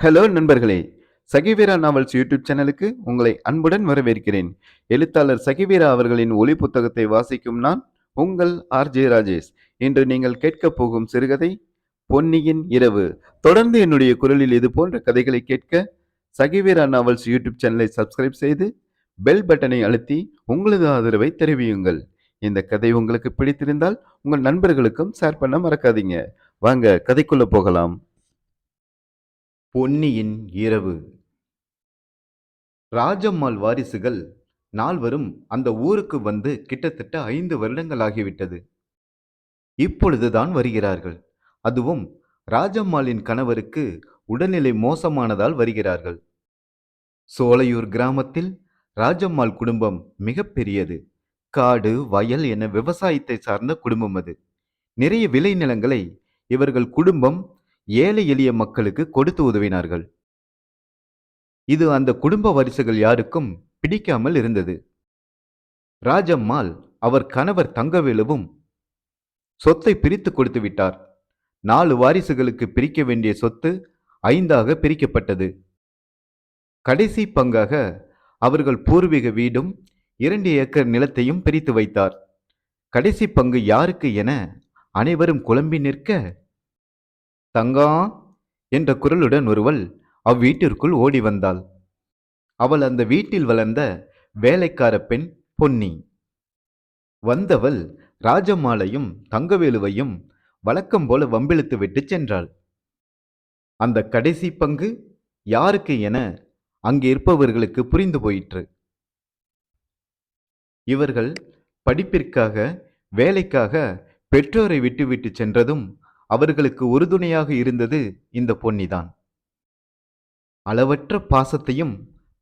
Hello நண்பர்களே. சகிவீரா novels YouTube சேனலுக்கு உங்களை அன்புடன் வரவேற்கிறேன். எழுத்தாளர் சகிவீரா அவர்களின் ஒளி புத்தகத்தை வாசிக்கும் நான் உங்கள் ஆர்ஜே ராஜேஷ். இன்று நீங்கள் கேட்கப் போகும் சிறுகதை பொன்னியின் இரவு. தொடர்ந்து என்னுடைய குரலில் இது போன்ற கதைகளை கேட்க சகிவீரா நாவல்ஸ் யூடியூப் சேனலை சப்ஸ்கிரைப் செய்து பெல் பட்டனை அழுத்தி உங்களது ஆதரவை தெரிவியுங்கள். இந்த கதை உங்களுக்கு பிடித்திருந்தால் உங்கள் நண்பர்களுக்கும் ஷேர் பண்ண மறக்காதீங்க. வாங்க கதைக்குள்ள போகலாம். பொன்னியின் இரவு. ராஜம்மாள் வாரிசுகள் நால்வரும் அந்த ஊருக்கு வந்து கிட்டத்தட்ட ஐந்து வருடங்கள் ஆகிவிட்டது இப்பொழுதுதான் வருகிறார்கள். அதுவும் ராஜம்மாளின் கணவருக்கு உடல்நிலை மோசமானதால் வருகிறார்கள். சோலையூர் கிராமத்தில் ராஜம்மாள் குடும்பம் மிகப்பெரியது காடு வயல் என விவசாயத்தை சார்ந்த குடும்பம் அது. நிறைய விளைநிலங்களை இவர்கள் குடும்பம் ஏழை எளிய மக்களுக்கு கொடுத்து உதவினார்கள். இது அந்த குடும்ப வரிசைகள் யாருக்கும் பிடிக்காமல் இருந்தது. ராஜம்மாள் அவர் கணவர் தங்கவேலுவும் சொத்தை பிரித்து கொடுத்து விட்டார். நாலு வாரிசுகளுக்கு பிரிக்க வேண்டிய சொத்து ஐந்தாக பிரிக்கப்பட்டது. கடைசி பங்காக அவர்கள் பூர்வீக வீடும் இரண்டு ஏக்கர் நிலத்தையும் பிரித்து வைத்தார். கடைசி பங்கு யாருக்கு என அனைவரும் குழம்பி நிற்க தங்கம் என்ற குரலுடன் ஒருவள் அவ்வீட்டிற்குள் ஓடி வந்தாள் அவள் அந்த வீட்டில் வளர்ந்த வேலைக்கார பெண் பொன்னி. வந்தவள் ராஜம்மாளையும் தங்கவேலுவையும் வழக்கம் போல வம்பிழுத்து விட்டு சென்றாள். அந்த கடைசி பங்கு யாருக்கு என அங்கே இருப்பவர்களுக்கு புரிந்து போயிற்று. இவர்கள் படிப்பிற்காக வேலைக்காக பெற்றோரை விட்டுவிட்டு சென்றதும் அவர்களுக்கு உறுதுணையாக இருந்தது இந்த பொன்னிதான். அளவற்ற பாசத்தையும்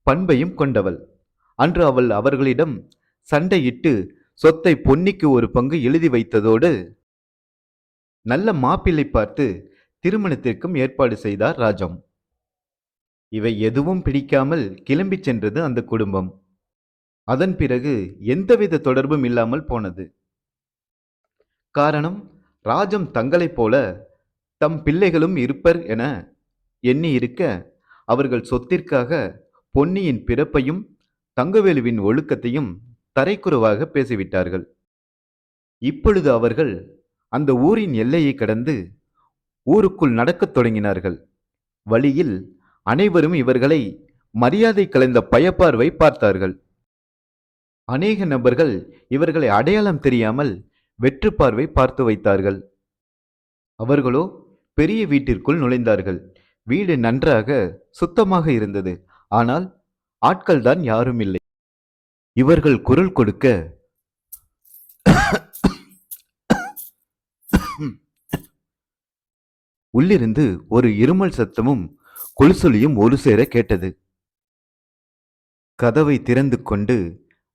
பண்பையும் கொண்டவள். அன்று அவள் அவர்களிடம் சண்டையிட்டு சொத்தை பொன்னிக்கு ஒரு பங்கு எழுதி வைத்ததோடு நல்ல மாப்பிள்ளை பார்த்து திருமணத்திற்கும் ஏற்பாடு செய்தார் ராஜம். இவை எதுவும் பிடிக்காமல் கிளம்பிச் சென்றது அந்த குடும்பம். அதன் பிறகு எந்தவித தொடர்பும் இல்லாமல் போனது. காரணம் ராஜம் தங்களைப் போல தம் பிள்ளைகளும் இருப்பர் என எண்ணி இருக்க அவர்கள் சொத்திற்காக பொன்னியின் பிறப்பையும் தங்கவேலுவின் ஒழுக்கத்தையும் தரைக்குறவாக பேசிவிட்டார்கள். இப்பொழுது அவர்கள் அந்த ஊரின் எல்லையை கடந்து ஊருக்குள் நடக்கத் தொடங்கினார்கள். வழியில் அனைவரும் இவர்களை மரியாதை கலைந்த பயப்பார்வை பார்த்தார்கள். அநேக நபர்கள் இவர்களை அடையாளம் தெரியாமல் வெற்று பார்வை பார்த்து வைத்தார்கள். அவர்களோ பெரிய வீட்டிற்குள் நுழைந்தார்கள். வீடு நன்றாக சுத்தமாக இருந்தது. ஆனால் ஆட்கள் தான் யாரும் இல்லை. இவர்கள் குரல் கொடுக்க உள்ளிருந்து ஒரு இருமல் சத்தமும் கொலுசொலியும் ஒரு சேர கேட்டது. கதவை திறந்து கொண்டு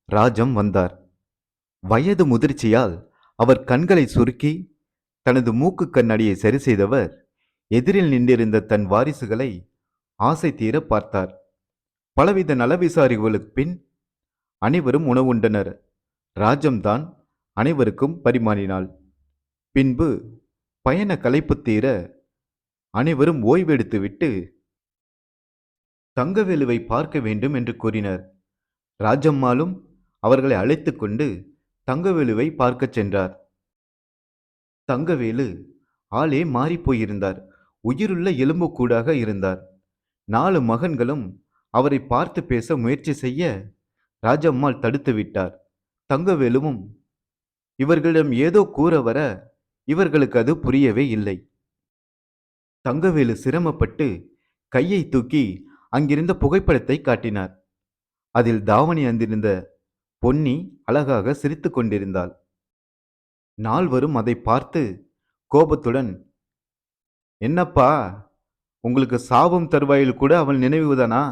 ராஜம் வந்தார். வயது முதிர்ச்சியால் அவர் கண்களை சுருக்கி தனது மூக்கு கண்ணாடியை சரி செய்தவர் எதிரில் நின்றிருந்த தன் வாரிசுகளை ஆசை தீர பார்த்தார். பலவித நலவிசாரிகளுக்கு பின் அனைவரும் உணவுண்டனர். ராஜம்தான் அனைவருக்கும் பரிமாறினாள். பின்பு பயண களைப்பு தீர அனைவரும் ஓய்வெடுத்துவிட்டு தங்கவேலுவை பார்க்க வேண்டும் என்று கூறினர். ராஜம்மாளும் அவர்களை அழைத்து கொண்டு தங்கவேலுவை பார்க்கச் சென்றார். தங்கவேலு ஆளே மாறிப்போயிருந்தார் உயிருள்ள எலும்புக்கூடாக இருந்தார். நாலு மகன்களும் அவரை பார்த்து பேச முயற்சி செய்ய ராஜம்மாள் தடுத்து விட்டார். தங்கவேலுவும் இவர்களிடம் ஏதோ கூற வர இவர்களுக்கு அது புரியவே இல்லை தங்கவேலு சிரமப்பட்டு கையை தூக்கி அங்கிருந்த புகைப்படத்தை காட்டினார். அதில் தாவணி அந்திருந்த பொன்னி அழகாக சிரித்து கொண்டிருந்தாள் நால்வரும் அதை பார்த்து கோபத்துடன் என்னப்பா உங்களுக்கு சாபம் தருவாயில் கூட அவள் நினைவுதானா?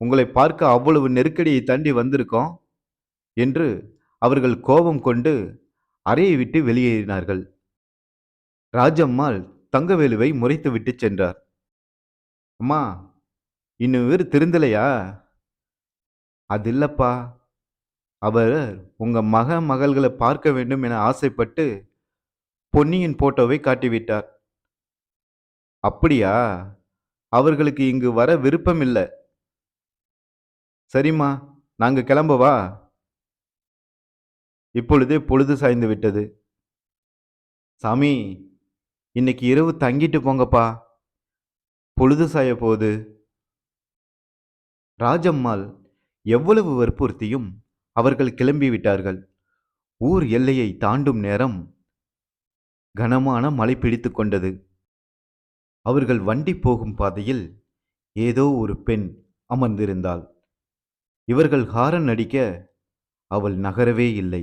உங்களை பார்க்க அவ்வளவு நெருக்கடியை தாண்டி வந்திருக்கோம் என்று அவர்கள் கோபம் கொண்டு அறையை விட்டு வெளியேறினார்கள். ராஜம்மாள் தங்கவேலுவை முறைத்து விட்டு சென்றார். அம்மா இன்னும் வேறு திருந்தலையா? அது இல்லப்பா அவர் உங்க மக மகள்களை பார்க்க வேண்டும் என ஆசைப்பட்டு பொன்னியின் போட்டோவை காட்டிவிட்டார். அப்படியா? அவர்களுக்கு இங்கு வர விருப்பம் இல்லை. சரிம்மா நாங்க கிளம்பவா இப்பொழுதே பொழுது சாய்ந்து விட்டது. சாமி இன்னைக்கு இரவு தங்கிட்டு போங்கப்பா. பொழுது சாய போகுது ராஜம்மாள் எவ்வளவு வற்புறுத்தியும் அவர்கள் கிளம்பிவிட்டார்கள் ஊர் எல்லையை தாண்டும் நேரம் கனமான மழை பிடித்து கொண்டது. அவர்கள் வண்டி போகும் பாதையில் ஏதோ ஒரு பெண் அமர்ந்திருந்தாள். இவர்கள் ஹாரன் அடிக்க அவள் நகரவே இல்லை.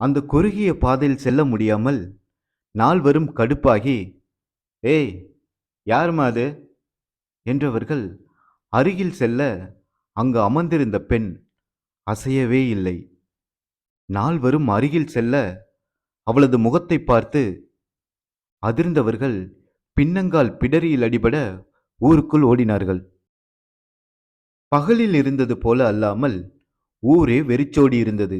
அந்த குறுகிய பாதையில் செல்ல முடியாமல் நால்வரும் கடுப்பாகி ஏய் யாரும்மா அது? என்றவர்கள் அருகில் செல்ல அங்கு அமர்ந்திருந்த பெண் அசையவே இல்லை. நால்வரும் அருகில் செல்ல அவளது முகத்தை பார்த்து அதிர்ந்தவர்கள் பின்னங்கால் பிடரியில் அடிபட ஊருக்குள் ஓடினார்கள். பகலில் இருந்தது போல அல்லாமல் ஊரே வெறிச்சோடி இருந்தது.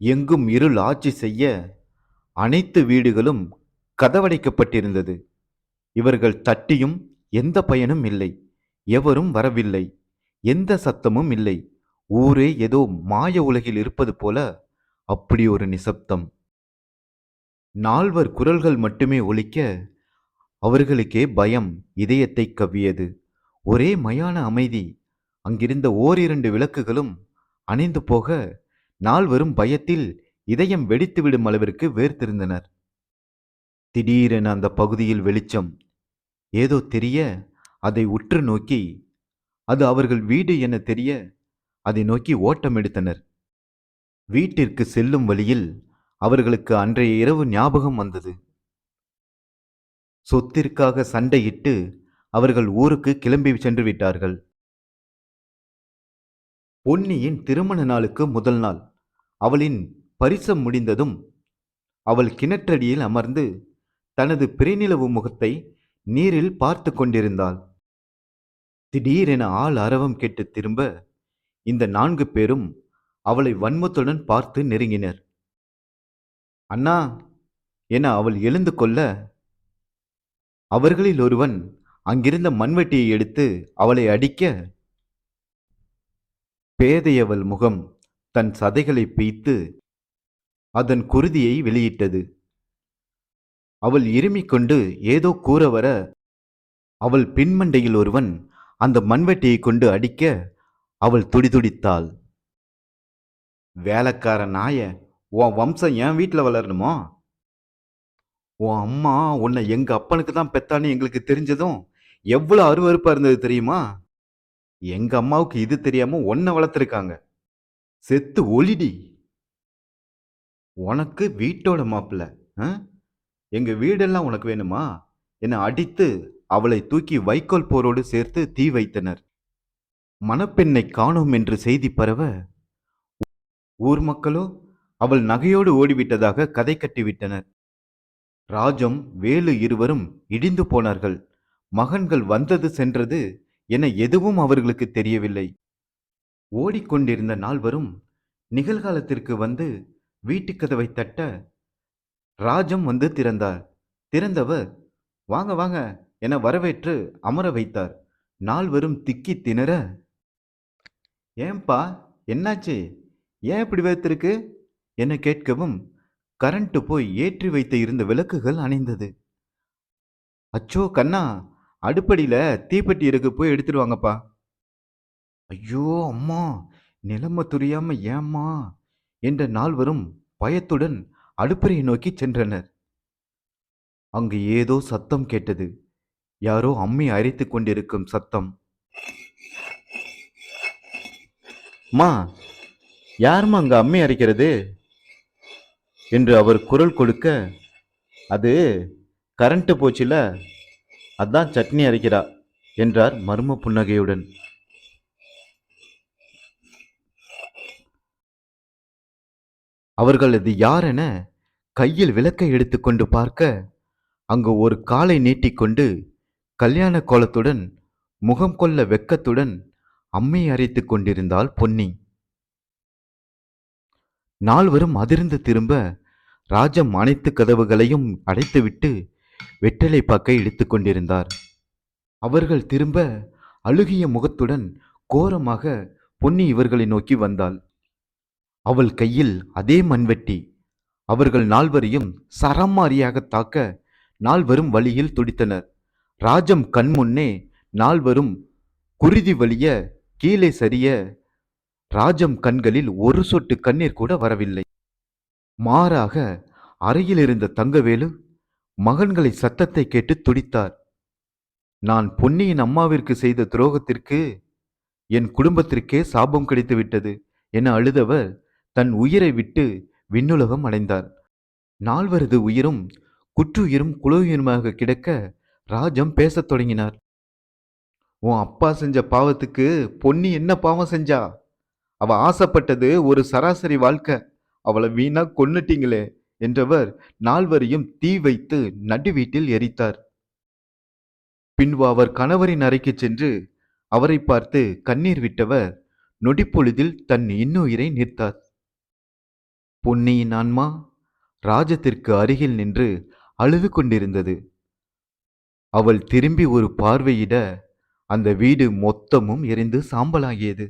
எங்கும் இருள் ஆட்சி செய்ய அனைத்து வீடுகளும் கதவடைக்கப்பட்டிருந்தது. இவர்கள் தட்டியும் எந்த பயனும் இல்லை. எவரும் வரவில்லை. எந்த சத்தமும் இல்லை. ஊரே ஏதோ மாய உலகில் இருப்பது போல அப்படி ஒரு நிசப்தம். நால்வர் குரல்கள் மட்டுமே ஒலிக்க அவர்களுக்கே பயம் இதயத்தை கவ்வியது. ஒரே மயான அமைதி அங்கிருந்த ஓரிரண்டு விளக்குகளும் அணைந்து போக நால்வரும் பயத்தில் இதயம் வெடித்துவிடும் அளவிற்கு வேர்த்திருந்தனர். திடீரென அந்த பகுதியில் வெளிச்சம். ஏதோ தெரிய அதை உற்று நோக்கி அது அவர்கள் வீடு என தெரிய அதை நோக்கி ஓட்டம் எடுத்தனர். வீட்டிற்கு செல்லும் வழியில் அவர்களுக்கு அன்றைய இரவு ஞாபகம் வந்தது. சொத்திற்காக சண்டையிட்டு அவர்கள் ஊருக்கு கிளம்பி சென்று விட்டார்கள். பொன்னியின் திருமண நாளுக்கு முதல் நாள். அவளின் பரிசம் முடிந்ததும் அவள் கிணற்றடியில் அமர்ந்து தனது பிறைநிலவு முகத்தை நீரில் பார்த்து கொண்டிருந்தாள். திடீரென ஆள் அரவம் கேட்டு திரும்ப இந்த நான்கு பேரும் அவளை வன்மத்துடன் பார்த்து நெருங்கினர். அண்ணா என அவள் எழுந்து கொள்ள அவர்களில் ஒருவன் அங்கிருந்த மண்வெட்டியை எடுத்து அவளை அடிக்க பேதையவள் முகம் தன் சதைகளை பீய்த்து அதன் குருதியை வெளியிட்டது. அவள் இருமிக் கொண்டு ஏதோ கூற வர அவள் பின்மண்டையில் ஒருவன் அந்த மண்வெட்டியை கொண்டு அடிக்க அவள் துடிதுடித்தாள். வேலைக்கார நாய உன் வம்சம் என் வீட்டில் வளரணுமோ? உன் அம்மா உன்னை எங்கள் அப்பனுக்கு தான் பெத்தான்னு எங்களுக்கு தெரிஞ்சதும் எவ்வளோ அருவறுப்பாக இருந்தது தெரியுமா? எங்கள் அம்மாவுக்கு இது தெரியாமல் உன்னை வளர்த்துருக்காங்க. செத்து ஒளிடி. உனக்கு வீட்டோட மாப்பிள்ள எங்கள் வீடெல்லாம் உனக்கு வேணுமா? என்னை அடித்து அவளை தூக்கி வைக்கோல் போரோடு சேர்த்து தீ வைத்தனர். மணப்பெண்ணை காணோம் என்று செய்தி பரவ ஊர் மக்களோ அவள் நகையோடு ஓடிவிட்டதாக கதை கட்டிவிட்டனர். ராஜம் வேலு இருவரும் இடிந்து போனார்கள். மகன்கள் வந்தது சென்றது என எதுவும் அவர்களுக்கு தெரியவில்லை. ஓடிக்கொண்டிருந்த நால்வரும் நிகழ்காலத்திற்கு வந்து வீட்டுக்கதவை தட்ட ராஜம் வந்து திறந்தார். திறந்தவர் வாங்க வாங்க என வரவேற்று அமர வைத்தார். நால்வரும் திக்கி திணற ஏன்பா என்னாச்சு? ஏன் இப்படி வைத்திருக்கு என கேட்கவும் கரண்ட்டு போய் ஏற்றி வைத்த இருந்த விளக்குகள் அணைந்தது. அச்சோ கண்ணா அடுப்படியில் தீப்பெட்டி இருக்கு போய் எடுத்துடுவாங்கப்பா ஐயோ அம்மா நிலைமை துரியாம ஏம்மா? என்ற நால்வரும் பயத்துடன் அடுப்பறையை நோக்கி சென்றனர். அங்கு ஏதோ சத்தம் கேட்டது. யாரோ அம்மி அரைத்து கொண்டிருக்கும் சத்தம். மா யாரும்மா அங்கே அம்மி அரைக்கிறது? என்று அவர் குரல் கொடுக்க அது கரண்ட்டு போச்சுல அதான் சட்னி அரைக்கிறா என்றார் மர்ம புன்னகையுடன். அவர்கள் அது யாரென கையில் விளக்கை எடுத்துக்கொண்டு பார்க்க அங்கு ஒரு காலை நீட்டிக்கொண்டு கல்யாண கோலத்துடன் முகம் கொள்ள வெக்கத்துடன் அம்மை அரைத்து கொண்டிருந்தாள் பொன்னி. நால்வரும் அதிர்ந்து திரும்ப ராஜம் அனைத்து கதவுகளையும் அடைத்துவிட்டு வெற்றிலை பாக்கை இழுத்து கொண்டிருந்தார். அவர்கள் திரும்ப அழுகிய முகத்துடன் கோரமாக பொன்னி இவர்களை நோக்கி வந்தாள். அவள் கையில் அதே மண்வெட்டி. அவர்கள் நால்வரையும் சரமாரியாக தாக்க நால்வரும் வழியில் துடித்தனர். ராஜம் கண்முன்னே நால்வரும் குருதி வழிய கீழே சரிய ராஜம் கண்களில் ஒரு சொட்டு கண்ணீர் கூட வரவில்லை. மாறாக அறையில் இருந்த தங்கவேலு மகன்களை சத்தத்தை கேட்டு துடித்தார். நான் பொன்னியின் அம்மாவிற்கு செய்த துரோகத்திற்கு என் குடும்பத்திற்கே சாபம் கிடைத்துவிட்டது என அழுதவர் தன் உயிரை விட்டு விண்ணுலகம் அடைந்தார். நால்வரது உயிரும் குற்றுயிரும் குழுவியுமாக கிடக்க ராஜம் பேசத் தொடங்கினார். உன் அப்பா செஞ்ச பாவத்துக்கு பொன்னி என்ன பாவம் செஞ்சா? அவ ஆசைப்பட்டது ஒரு சராசரி வாழ்க்கை. அவளை வீணா கொன்னுட்டீங்களே என்றவர் நால்வரையும் தீ வைத்து நடு வீட்டில் எரித்தார். பின்பு அவர் கணவரின் அறைக்கு சென்று அவரை பார்த்து கண்ணீர் விட்டவர் நொடிப்பொழுதில் தன் இன்னுயிரை நிறுத்தார் பொன்னியின் ஆன்மா ராஜத்திற்கு அருகில் நின்று அழுது கொண்டிருந்தது. அவள் திரும்பி ஒரு பார்வையிட அந்த வீடு மொத்தமும் எரிந்து சாம்பலாகியது.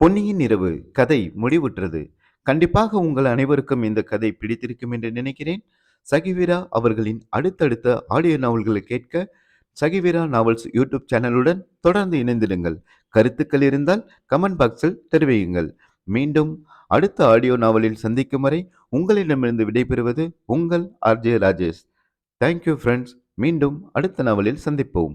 பொன்னியின் இரவு கதை முடிவுற்றது. கண்டிப்பாக உங்கள் அனைவருக்கும் இந்த கதை பிடித்திருக்கும் என்று நினைக்கிறேன். சகிவீரா அவர்களின் அடுத்தடுத்த ஆடியோ நாவல்களை கேட்க சகிவீரா நாவல்ஸ் யூடியூப் சேனலுடன் தொடர்ந்து இணைந்திடுங்கள். கருத்துக்கள் இருந்தால் கமெண்ட் பாக்ஸில் தெரிவியுங்கள். மீண்டும் அடுத்த ஆடியோ நாவலில் சந்திக்கும் வரை உங்களிடமிருந்து விடைபெறுவது உங்கள் ஆர்ஜே ராஜேஷ். தேங்க்யூ ஃப்ரெண்ட்ஸ் மீண்டும் அடுத்த நாவலில் சந்திப்போம்.